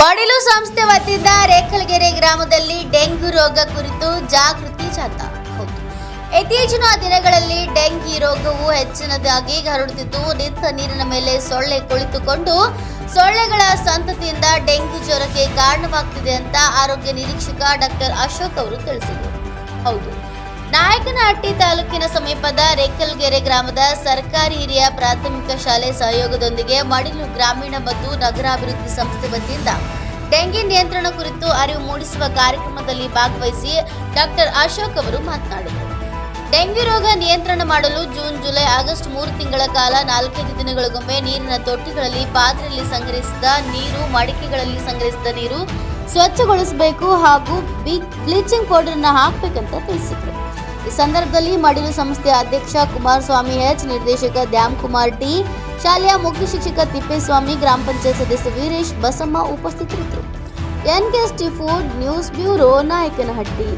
ಬಾಡಿಲು ಸಂಸ್ಥೆ ವತಿಯಿಂದ ರೇಖಲಗೆರೆ ಗ್ರಾಮದಲ್ಲಿ ಡೆಂಗ್ಯೂ ರೋಗ ಕುರಿತು ಜಾಗೃತಿ ಜಾಥಾ ಇತ್ತೀಚಿನ ದಿನಗಳಲ್ಲಿ ಡೆಂಗಿ ರೋಗವು ಹೆಚ್ಚಿನದಾಗಿ ಹರಡುತ್ತಿದ್ದು ನಿಂತ ನೀರಿನ ಮೇಲೆ ಸೊಳ್ಳೆ ಕುಳಿತುಕೊಂಡು ಸೊಳ್ಳೆಗಳ ಸಂತತಿಯಿಂದ ಡೆಂಗ್ಯೂ ಜ್ವರಕ್ಕೆ ಕಾರಣವಾಗ್ತಿದೆ ಅಂತ ಆರೋಗ್ಯ ನಿರೀಕ್ಷಕ ಡಾಕ್ಟರ್ ಅಶೋಕ್ ಅವರು ತಿಳಿಸಿದರು. ಹೌದು ನಾಯಕನಹಟ್ಟಿ ತಾಲೂಕಿನ ಸಮೀಪದ ರೇಕಲ್ಗೆರೆ ಗ್ರಾಮದ ಸರ್ಕಾರಿ ಹಿರಿಯ ಪ್ರಾಥಮಿಕ ಶಾಲೆ ಸಹಯೋಗದೊಂದಿಗೆ ಮಡಿಲು ಗ್ರಾಮೀಣ ಮತ್ತು ನಗರಾಭಿವೃದ್ಧಿ ಸಂಸ್ಥೆ ವತಿಯಿಂದ ಡೆಂಗಿ ನಿಯಂತ್ರಣ ಕುರಿತು ಅರಿವು ಮೂಡಿಸುವ ಕಾರ್ಯಕ್ರಮದಲ್ಲಿ ಭಾಗವಹಿಸಿ ಡಾಕ್ಟರ್ ಅಶೋಕ್ ಅವರು ಮಾತನಾಡಿದರು. ಡೆಂಗಿ ರೋಗ ನಿಯಂತ್ರಣ ಮಾಡಲು ಜೂನ್, ಜುಲೈ, ಆಗಸ್ಟ್ ಮೂರು ತಿಂಗಳ ಕಾಲ ನಾಲ್ಕೈದು ದಿನಗಳಿಗೊಮ್ಮೆ ನೀರಿನ ತೊಟ್ಟಿಗಳಲ್ಲಿ ಪಾತ್ರೆಯಲ್ಲಿ ಸಂಗ್ರಹಿಸಿದ ನೀರು, ಮಡಿಕೆಗಳಲ್ಲಿ ಸಂಗ್ರಹಿಸಿದ ನೀರು ಸ್ವಚ್ಛಗೊಳಿಸಬೇಕು ಹಾಗೂ ಬ್ಲೀಚಿಂಗ್ ಪೌಡರ್ನ ಹಾಕಬೇಕಂತ ತಿಳಿಸಿದರು. ಸಂದರ್ಭದಲ್ಲಿ ಮಡಿಲು ಸಂಸ್ಥೆಯ ಅಧ್ಯಕ್ಷ ಕುಮಾರಸ್ವಾಮಿ ಎಚ್, ನಿರ್ದೇಶಕ ದ್ಯಾಮ್ ಕುಮಾರ್ ಟಿ, ಶಾಲೆಯ ಮುಖ್ಯ ಶಿಕ್ಷಕ ತಿಪ್ಪೇಸ್ವಾಮಿ, ಗ್ರಾಮ ಪಂಚಾಯತ್ ಸದಸ್ಯ ವೀರೇಶ್ ಬಸಮ್ಮ ಉಪಸ್ಥಿತರಿದ್ದರು. NKST food news bureau Nayakanahatti.